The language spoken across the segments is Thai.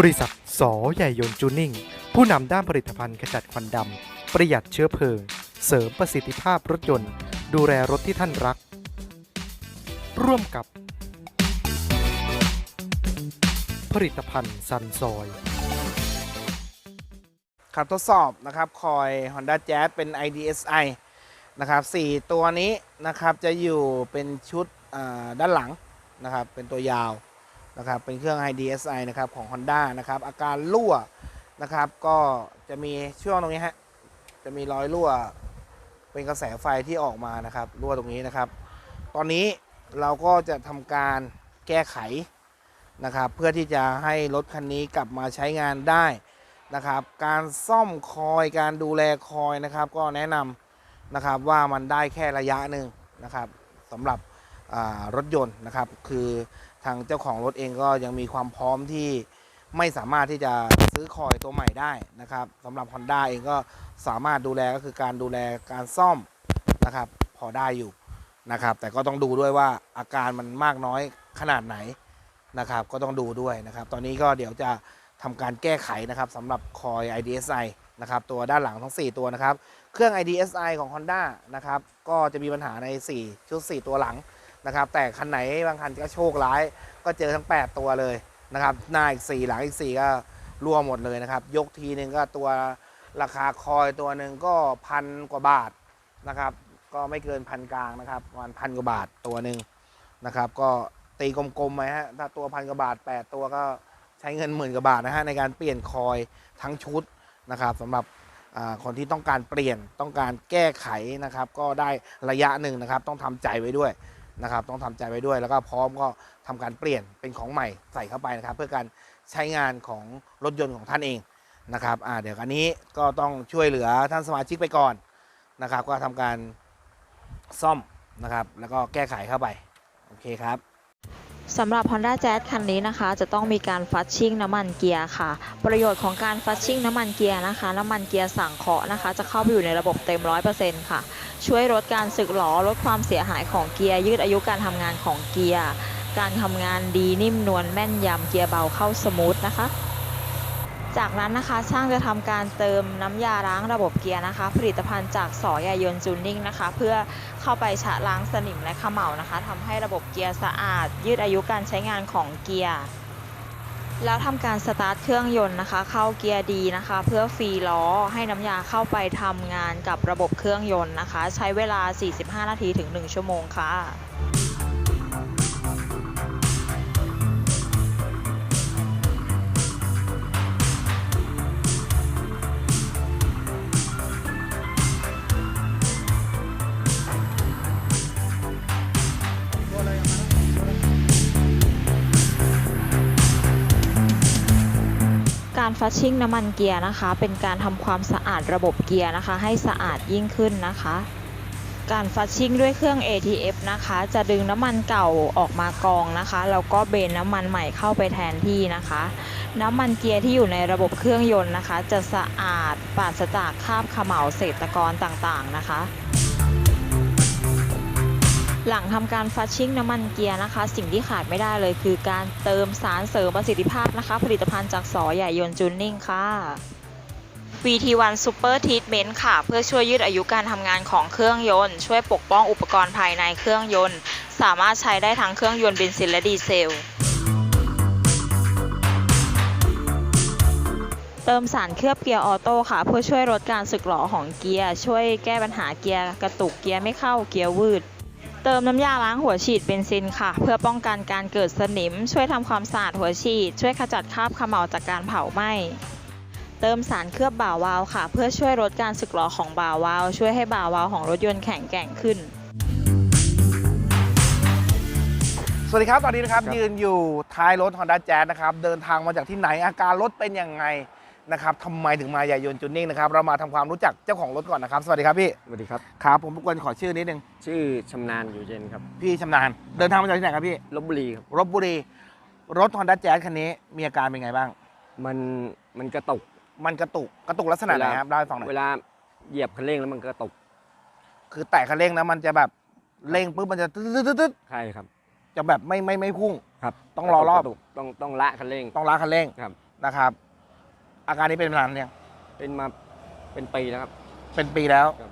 บริษัทสอใหญ่ยนจูนิ่ง ผู้นำด้านผลิตภัณฑ์ขจัดควันดำ ประหยัดเชื้อเพลิง เสริมประสิทธิภาพรถยนต์ ดูแลรถที่ท่านรัก ร่วมกับ ผลิตภัณฑ์ซันซอยครับทดสอบนะครับคอย Honda Jazz เป็น IDSI นะครับ4ตัวนี้นะครับจะอยู่เป็นชุดด้านหลังนะครับเป็นตัวยาว นะครับเป็นเครื่อง IDSI นะครับของ Honda นะครับอาการรั่วนะครับก็จะมีช่วงตรงนี้ฮะจะมีรอยรั่วเป็นกระแสไฟที่ออกมานะครับรั่วตรงนี้นะครับ ตอนนี้เราก็จะทำการแก้ไขนะครับเพื่อที่จะให้รถคันนี้กลับมาใช้งานได้นะครับ การซ่อมคอยการดูแลคอยนะครับ ก็แนะนำนะครับว่ามันได้แค่ระยะหนึ่งนะครับสำหรับรถยนต์นะครับ คือ ทางเจ้าของรถเองก็ยังมีความพร้อมที่ไม่สามารถที่จะซื้อคอยตัวใหม่ได้นะครับสำหรับ Honda เองก็สามารถดูแลก็คือการดูแลการซ่อมนะครับพอได้อยู่นะครับ แต่ก็ต้องดูด้วยว่าอาการมันมากน้อยขนาดไหนนะครับ ก็ต้องดูด้วยนะครับ ตอนนี้ก็เดี๋ยวจะทำการแก้ไขนะครับสำหรับคอย IDSI นะครับตัวด้านหลังทั้ง 4 ตัวนะครับ เครื่อง IDSI ของ Honda นะครับก็จะมีปัญหาใน 4 ชุด 4 ตัวหลัง นะครับ แต่คันไหนบางคันก็โชคร้าย ก็เจอทั้ง 8 ตัวเลยนะครับ หน้าอีก 4 หลังอีก 4 ก็รั่วหมดเลยนะครับ ยกทีหนึ่งก็ตัวราคาคอยตัวหนึ่งก็พันกว่าบาทนะครับ ก็ไม่เกินพันกลางนะครับประมาณพันกว่าบาทตัวหนึ่งนะครับ ก็ตีกลมๆไหมฮะถ้าตัวพันกว่าบาท 8 ตัวก็ใช้เงินหมื่นกว่าบาทนะฮะในการเปลี่ยนคอยทั้งชุดนะครับสำหรับคนที่ต้องการเปลี่ยนต้องการแก้ไขนะครับ ก็ได้ระยะหนึ่งนะครับ ต้องทำใจไว้ด้วย นะครับต้องทำใจไว้ด้วยแล้วก็พร้อมก็ทำการเปลี่ยนเป็นของใหม่ใส่เข้าไปนะครับ เพื่อการใช้งานของรถยนต์ของท่านเองนะครับอ่าเดี๋ยวอันนี้ก็ต้องช่วยเหลือท่านสมาชิกไปก่อนนะครับ ก็ทำการซ่อมนะครับ แล้วก็แก้ไขเข้าไป โอเคครับ สำหรับ Honda Jazz คันนี้นะคะ จะต้องมีการฟัชชิ่งน้ำมันเกียร์ค่ะ ประโยชน์ของการฟัชชิ่งน้ำมันเกียร์นะคะ น้ำมันเกียร์สั่งเคาะนะคะ จะเข้าไปอยู่ในระบบเต็ม 100%ค่ะ ช่วยลดการสึกหรอลดความเสียหายของเกียร์ยืดอายุการทำงานของเกียร์ การทำงานดีนิ่มนวลแม่นยำเกียร์เบาเข้าสมูทนะคะ จากนั้นนะคะช่างจะทำการเติมน้ำยาล้างระบบเกียร์นะคะ ผลิตภัณฑ์จากสอยายนจูนนิ่งนะคะ เพื่อเข้าไปชะล้างสนิมและเขม่านะคะทำให้ระบบเกียร์สะอาด ยืดอายุการใช้งานของเกียร์แล้วทำการสตาร์ทเครื่องยนต์นะคะ เข้าเกียร์ดีนะคะ เพื่อฟรีล้อให้น้ำยาเข้าไปทำงานกับระบบเครื่องยนต์นะคะ ใช้เวลา 45 นาทีถึง 1 ชั่วโมงค่ะ ฟัชชิ่งน้ำมันเกียร์นะคะ เป็นการทำความสะอาดระบบเกียร์นะคะ ให้สะอาดยิ่งขึ้นนะคะ การฟัชชิ่งด้วยเครื่อง ATF นะคะ จะดึงน้ำมันเก่าออกมากองนะคะแล้วก็เบนน้ำมันใหม่เข้าไปแทนที่นะคะ น้ำมันเกียร์ที่อยู่ในระบบเครื่องยนต์นะคะ จะสะอาดปราศจากคราบขม่าเศษตะกอนต่างๆนะคะ หลังทำการฟัชชิ่งน้ำมันเกียร์นะคะ สิ่งที่ขาดไม่ได้เลยคือการเติมสารเสริมประสิทธิภาพนะคะ ผลิตภัณฑ์จากสอใหญ่ยนจูนนิ่งค่ะ VT1 Super Treatment ค่ะ เพื่อช่วยยืดอายุการทำงานของเครื่องยนต์ ช่วยปกป้องอุปกรณ์ภายในเครื่องยนต์ สามารถใช้ได้ทั้งเครื่องยนต์เบนซินและดีเซลเติมสารเคลือบเกียร์ออโต้ค่ะ เพื่อช่วยลดการสึกหรอของเกียร์ ช่วยแก้ปัญหาเกียร์กระตุกเกียร์ไม่เข้าเกียร์วืด เติมน้ำยาล้างหัวฉีดเบนซินค่ะ เพื่อป้องกันการเกิดสนิม ช่วยทำความสะอาดหัวฉีด ช่วยขจัดคราบเขม่าจากการเผาไหม้เติมสารเคลือบบ่าวาล์วค่ะ เพื่อช่วยลดการสึกหรอของบ่าวาล์วช่วยให้บ่าวาล์วของรถยนต์แข็งแกร่งขึ้น สวัสดีครับ ตอนนี้นะครับครับยืนอยู่ท้ายรถ Honda Jazz นะครับ เดินทางมาจากที่ไหนอาการรถเป็นยังไง นะครับทำไมถึงมาใหญ่ยนต์จูนนิ่งนะครับเรามาทำความรู้จักเจ้าของรถก่อนนะครับ สวัสดีครับพี่สวัสดีครับ ครับผมรบกวนขอชื่อนิดนึงชื่อชำนาญอยู่เย็นครับพี่ชำนาญเดินทางมาจากที่ไหนครับพี่ลบบุรีครับรบบุรีรถ Honda Jazz คันนี้มีอาการเป็นไงบ้าง มันมันกระตุกมันกระตุกกระตุกลักษณะไหนครับเล่าให้ฟังหน่อยเวลาเหยียบคันเร่งแล้วมันกระตุกคือแตะคันเร่งนะมันจะแบบเร่งปุ๊บมันจะตึ๊ดตึ๊ดตึ๊ดตึ๊ดใช่ครับ จะแบบไม่ไม่ไม่พุ่ง ครับต้องรอรอบ กะตุกต้องต้องละคันเร่ง ต้องล้างคันเร่งครับ นะครับ อาการนี้เป็นมานานยังเป็นมาเป็นปีแล้วครับ เป็นปีแล้ว ครับ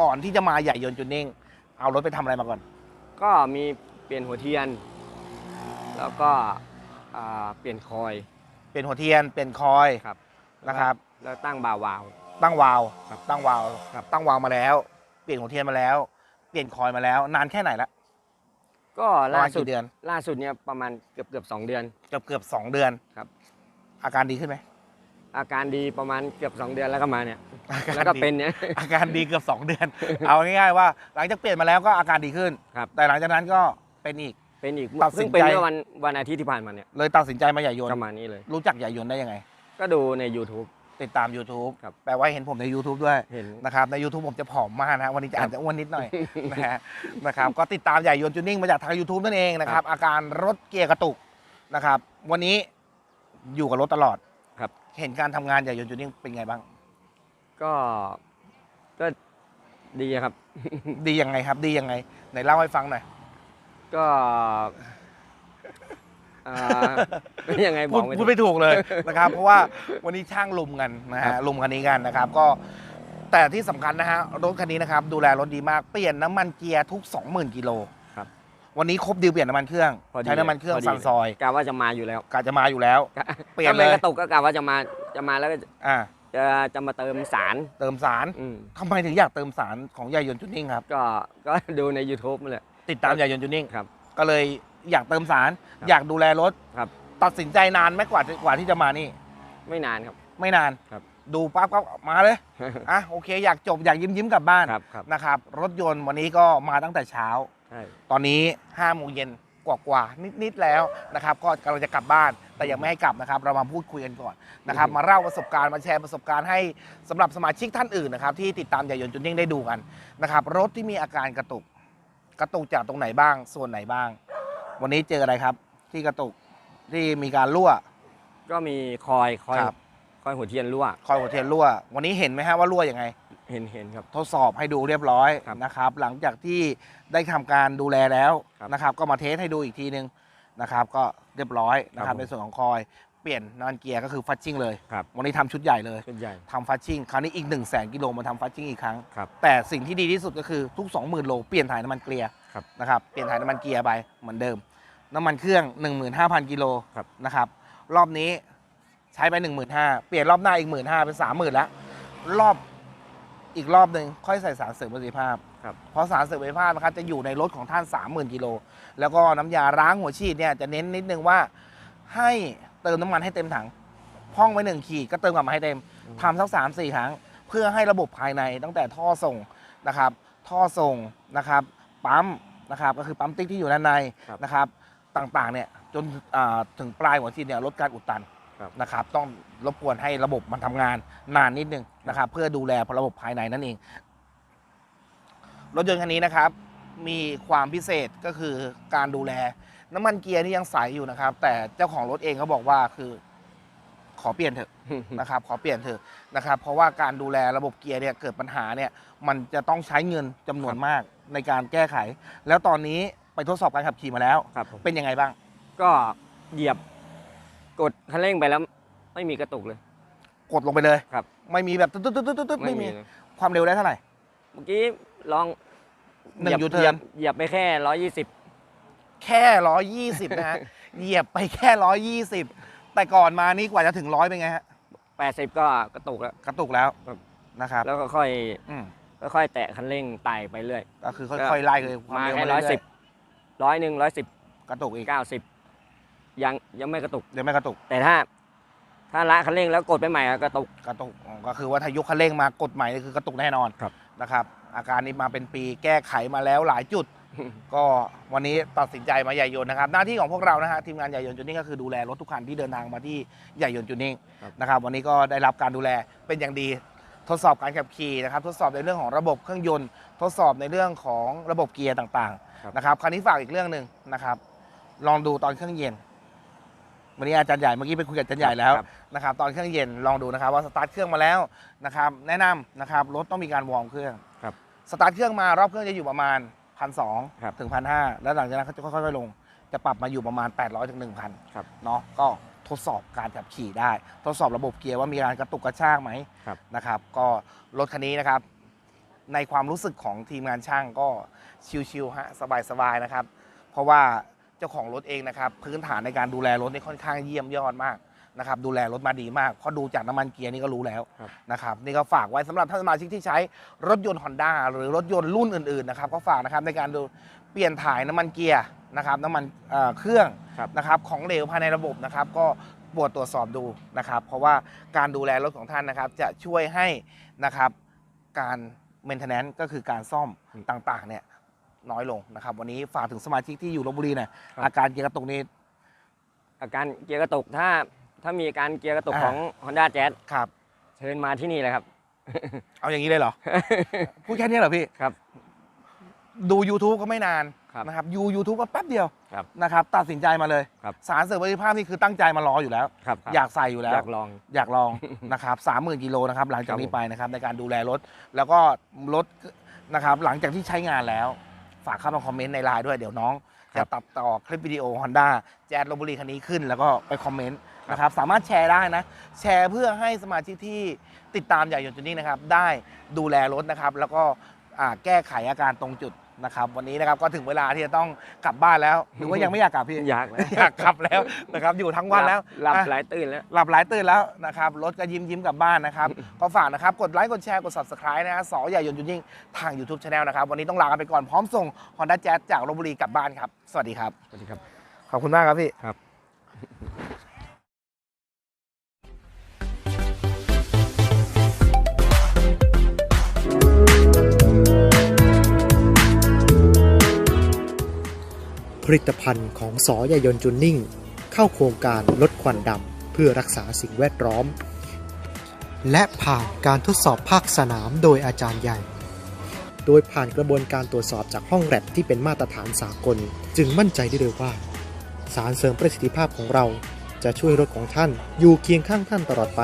ก่อนที่จะมาใหญ่ยนต์จูนนิ่ง เอารถไปทำอะไรมาก่อน ก็มีเปลี่ยนหัวเทียน แล้วก็อ่าเปลี่ยนคอย เป็นหัวเทียนเป็นคอยครับ นะครับ แล้วตั้งบาวาวตั้งวาล์วครับตั้งวาล์วครับ ตั้งวาล์วมาแล้ว เปลี่ยนหัวเทียนมาแล้ว เปลี่ยนคอยมาแล้ว นานแค่ไหนละก็ประล่ามาณสุดกี่เดือนล่าสุดเนี่ยประมาณเกือบเกือบสองเดือน เกือบเกือบสองเดือนครับ อาการดีขึ้นไหม อาการดีประมาณเกือบสองเดือนแล้วก็มาเนี่ยอาการแล้วก็ดีเป็นเนี่ย อาการดีเกือบสองเดือน เอาง่ายๆว่า หลังจากเปลี่ยนมาแล้วก็อาการดีขึ้น ครับ แต่หลังจากนั้นก็เป็นอีก เป็นอีกตัดสิเพิ่นงเป็นใจเมื่อวันวันอาทิตย์ที่ผ่านมาเนี่ยเลยตัดสินใจมาใหญ่ยนต์ประมาณนี้เลย รู้จักใหญ่ยนต์ได้ยังไง ก็ดูใน YouTube ติดตาม YouTube ครับ แปลว่าเห็นผมใน YouTube ด้วยเห็น นะครับใน YouTube ผมจะผอมมากนะวันนี้จะครับอาจจะอ้วนนิดหน่อย นะฮะนะครับก็ติดตามใหญ่ยนต์จูนิ่งมาจากทาง YouTube นั่นเองนะครับอาการรถเกียร์กระตุกนะครับวันนี้อยู่กับรถตลอดครับ เห็นการทำงานใหญ่ยนต์จูนิ่งเป็นไงบ้าง ก็ก็ดีครับ ดียังไงครับ ดียังไงไหนเล่าให้ฟังหน่อยก็อ่าเป็นยังไงบพูอดกไม่พูถูดกไม่ถูกเลย นะครับ เพราะว่าวันนี้ช่างลุมกันนะครัฮะบ ลุมคันนี้กันนะครับ ก็แต่ที่สำคัญนะฮะรถคันนี้นะครับ ดูแลรถดีมากเปลี่ยนน้ำมันเกียร์ทุก 20,000กิโลครับ วันนี้ครบดีลเปลี่ยนน้ำมันเครื่องพอดีใช้น้ำมันเครื่องพดีซันซอยกะว่าจะมาอยู่แล้วกะจะมาอยู่แล้วกะเปลี่ยนเลย ถ้าไม่กระตุกก็กะว่าจะมาจะมาแล้วก็จะอ่า จะจะมาเติมสารเติมสารอืมทำไมถึงอยากเติมสารของยายนต์จูนิ่งครับ ก็ก็ ดูใน YouTube นั่นแหละ ติดตามยายนต์จูนิ่งครับก็เลยอยากเติมสาร ครับอยากดูแลรถครับ ตัดสินใจนานไหมกว่ากว่าที่จะมานี่ ไม่นานครับ ไม่นานครับ ดูปั๊บก็มาเลยอะโอเค อยากจบอยากยิ้มยิ้มๆกลับบ้านครับครับ นะครับ รถยนต์วันนี้ก็มาตั้งแต่เช้า ใช่ ตอนนี้5้าโมงเย็นกว่าๆนิดๆแล้วนะครับ ก็กำลังจะกลับบ้านแต่ยังไม่ให้กลับนะครับ เรามาพูดคุยกันก่อนนะครับ มาเล่าประสบการณ์มาแชร์ประสบการณ์ให้สำหรับสมาชิกท่านอื่นนะครับ ที่ติดตามใหญ่ยนต์จุนยิ่งได้ดูกันนะครับ รถที่มีอาการกระตุก กระตุกจากตรงไหนบ้าง ส่วนไหนบ้าง วันนี้เจออะไรครับ ที่กระตุกที่มีการรั่ว ก็มีคอยคอยครับ คอยหัวเทียนรั่ว คอยหัวเทียนรั่ว วันนี้เห็นไหมฮะว่ารั่วยังไง เห็นเห็นครับ ทดสอบให้ดูเรียบร้อยครับนะครับ หลังจากที่ได้ทำการดูแลแล้วครับนะครับ ก็มาเทสให้ดูอีกทีนึงนะครับ ก็เรียบร้อยนะคครัรับบผมในส่วนของคอยเปลี่ยนน้ำมันเกียร์ก็คือฟัชชิ่งเลยครับ วันนี้ทำชุดใหญ่เลยชุดใหญ่ทำฟัชชิ่งคราวนี้อีก1นึ่งแสนกิโลมาทำฟัชชิ่งอีกครั้ง ครับ แต่สิ่งที่ดีที่สุดก็คือทุก 20,000 โลเปลี่ยนถ่ายน้ำมันเกียร์ครับนะครับเปลี่ยนถ่ายน้ำมันเกียร์ไปเหมือนเดิม น้ำมันเครื่อง 15,000 กิโลครับ นะครับรอบนี้ใช้ไป 15,000เปลี่ยนรอบหน้าอีก 15,000เป็น 30,000แล้วรอบ อีกรอบหนึ่งค่อยใส่สารเสริมประสิทธิภาพครับเพราะสารเสริมประสิทธิภาพนะครับจะอยู่ในรถของท่าน 30,000กิโลแล้วก็น้ำยาล้างหัวฉีดเนี่ยจะเน้นนิดนึงว่าให้เติมน้ำมันให้เต็มถังพ่องไว้หนึ่งขีดก็เติมกลับมาให้เต็มทำสักสามสี่ครั้ง เพื่อให้ระบบภายในตั้งแต่ท่อส่งนะครับ ท่อส่งนะครับ ปั๊มนะครับ ก็คือปั๊มติ๊กที่อยู่ด้านในครับนะครับ ต่างๆเนี่ยจนอ่าถึงปลายหัวฉีดเนี่ยลดการอุดตัน ครับ นะครับ ต้องรบกวนให้ระบบมันทำงานนานนิดนึงนะครับ เพื่อดูแลระบบภายในนั่นเอง รถยนต์คันนี้นะครับ มีความพิเศษก็คือการดูแล น้ำมันเกียร์นี่ยังใสอยู่นะครับ แต่เจ้าของรถเองเขาบอกว่าคือ ขอเปลี่ยนเถอะ นะครับขอเปลี่ยนเถอะนะครับ เพราะว่าการดูแลระบบเกียร์เนี่ยเกิดปัญหาเนี่ยมันจะต้องใช้เงินจำนวนมากในการแก้ไข แล้วตอนนี้ไปทดสอบการขับขี่มาแล้ว ครับผมเป็นยังไงบ้าง ก็เหยียบ กดคันเร่งไปแล้วไม่มีกระตุกเลย กดลงไปเลยครับ ไม่มีแบบตึ๊ดตึ๊ดตึ๊ดตึ๊ดตึ๊ดไม่มีเลยความเร็วได้เท่าไหร่เมื่อกี้ลองหนึ่งเหยียบยูเทิร์นเหยียบไปแค่ร้อยยี่สิบแค่ร้อยยี่สิบนะฮะ เหยียบไปแค่ร้อยยี่สิบแต่ก่อนมานี่กว่าจะถึงร้อยเป็นไงฮะแปดสิบก็กระตุกแล้ว กระตุกแล้วครับ นะครับแล้วก็ค่อยอืมค่อยๆแตะคันเร่งไต่ไปเรื่อย ก็คือค่อยๆไล่เลยควมาเร็วแค่เร้อยสิบร้อยหนึ่งร้อยสิบกระตุกอีกเก้าสิบ ยังยังไม่กระตุกเดี๋ยวไม่กระตุกแต่ถ้า ถ้าละคันเร่งแล้วกดไปใหม่อะกระตุก กระตุกอ๋อก็คือว่าถ้ายกคันเร่งมากดใหม่นี่คือกระตุกแน่นอนครับ นะครับ อาการนี้มาเป็นปีแก้ไขมาแล้วหลายจุด ก็วันนี้ตัดสินใจมาใหญ่ยนต์นะครับ หน้าที่ของพวกเรานะฮะทีมงานใหญ่ยนต์จูนิ่งก็คือดูแลรถทุกคันที่เดินทางมาที่ใหญ่ยนต์จูนิ่งครับ นะครับ วันนี้ก็ได้รับการดูแลเป็นอย่างดีทดสอบการขับขี่นะครับ ทดสอบในเรื่องของระบบเครื่องยนต์ ทดสอบในเรื่องของระบบเกียร์ต่างครับๆนะครับคราวนี้ฝากอีกเรื่องหนึ่งนะครับ ลองดูตอนเครื่องเย็น วันนี้อาจารย์ใหญ่เมื่อกี้ไปคุยกับอาจารย์ใหญ่แล้วครับนะครับตอนเครื่องเย็นลองดูนะครับว่าสตาร์ทเครื่องมาแล้วนะครับแนะนำนะครับรถต้องมีการวอร์มเครื่องครับสตาร์ทเครื่องมารอบเครื่องจะอยู่ประมาณพันสครับถึงพันห้าแล้วหลังจากนั้นเขาจะค่อยๆลง จะปรับมาอยู่ประมาณ 800ถึง1,000ครับเนาะก็ทดสอบการขับขี่ได้ ทดสอบระบบเกียร์ว่ามีการกระตุกกระชากไหมครับนะครับ ก็รถคันนี้นะครับ ในความรู้สึกของทีมงานช่างก็ชิวๆฮะสบายๆนะครับ เพราะว่า เจ้าของรถเองนะครับ พื้นฐานในการดูแลรถนี่ค่อนข้างเยี่ยมยอดมากนะครับ ดูแลรถมาดีมากเพราะดูจากน้ำมันเกียร์นี่ก็รู้แล้วครับ นะครับนี่ก็ฝากไว้สำหรับท่านสมาชิกที่ใช้รถยนต์ Honda หรือรถยนต์รุ่นอื่นๆนะครับก็ฝากนะครับในการดูเปลี่ยนถ่ายน้ำมันเกียร์นะครับน้ำมันเอ่อเครื่องครับ นะครับของเหลวภายในระบบนะครับก็บวดตรวจสอบดูนะครับ เพราะว่าการดูแลรถของท่านนะครับ จะช่วยให้นะครับการ maintenance ก็คือการซ่อมต่างๆเนี่ย น้อยลงนะครับ วันนี้ฝากถึงสมาชิกที่อยู่ลบบุรีหน่อยอาการเกียร์กระตุกนี้ อาการเกียร์กระตุกถ้าถ้ามีอาการเกียร์กระตุกอ่า ของ Honda Jazz ครับ เชิญมาที่นี่เลยครับ เอาอย่างนี้เลยเหรอ พูดแค่นี้เหรอพี่ครับดู YouTube ก็ไม่นานครับนะครับยู YouTube ก็แป๊บเดียวครับนะครับตัดสินใจมาเลย ครับ สารเสริมประสิทธิภาพนี่คือตั้งใจมารออยู่แล้ว ครับอยากใส่อยู่แล้ว อยากลอง อยากลอง นะครับสามหมื่นกิโลนะครับหลังจากนี้ครับผมไปนะครับในการดูแลรถ แล้วก็รถนะครับหลังจากที่ใช้งานแล้ว ฝากเข้ามาคอมเมนต์ในไลน์ด้วยเดี๋ยวน้องจะตัดต่อคลิปวิดีโอ Honda แจ๊ดลบบุรีคันนี้ขึ้น แล้วก็ไปคอมเมนต์นะครับสามารถแชร์ได้นะ แชร์เพื่อให้สมาชิกที่ติดตามใหญ่ยนต์จุดนี้นะครับ ได้ดูแลรถนะครับ แล้วก็อ่าแก้ไขอาการตรงจุด นะครับวันนี้นะครับก็ถึงเวลาที่จะต้องกลับบ้านแล้วหรือว่ายังไม่อยากกลับพี่ อยากแล้วอยากกลับแล้วนะครับอยู่ทั้งวันแล้วหลับอะหลายตื่นแล้ว หลับหลายตื่นแล้วนะครับรถก็ยิ้มยิ้มกลับบ้านนะครับ ก็ฝากนะครับกดไลค์กดแชร์กด subscribe นะฮะสอใหญ่ยนต์ยุนยิ่งทาง YouTube Channel นะครับวันนี้ต้องลากันไปก่อนพร้อมส่ง Honda Jazz จากลบบุรีกลับบ้านครับสวัสดีครับสวัสดีครับขอบคุณมากครับพี่ครับ ผลิตภัณฑ์ของสอยายนจุนนิ่ง เข้าโครงการลดควันดำเพื่อรักษาสิ่งแวดล้อม และผ่านการทดสอบภาคสนามโดยอาจารย์ใหญ่ โดยผ่านกระบวนการตรวจสอบจากห้องแลบที่เป็นมาตรฐานสากล จึงมั่นใจได้เลยว่า สารเสริมประสิทธิภาพของเราจะช่วยรถของท่านอยู่เคียงข้างท่านตลอดไป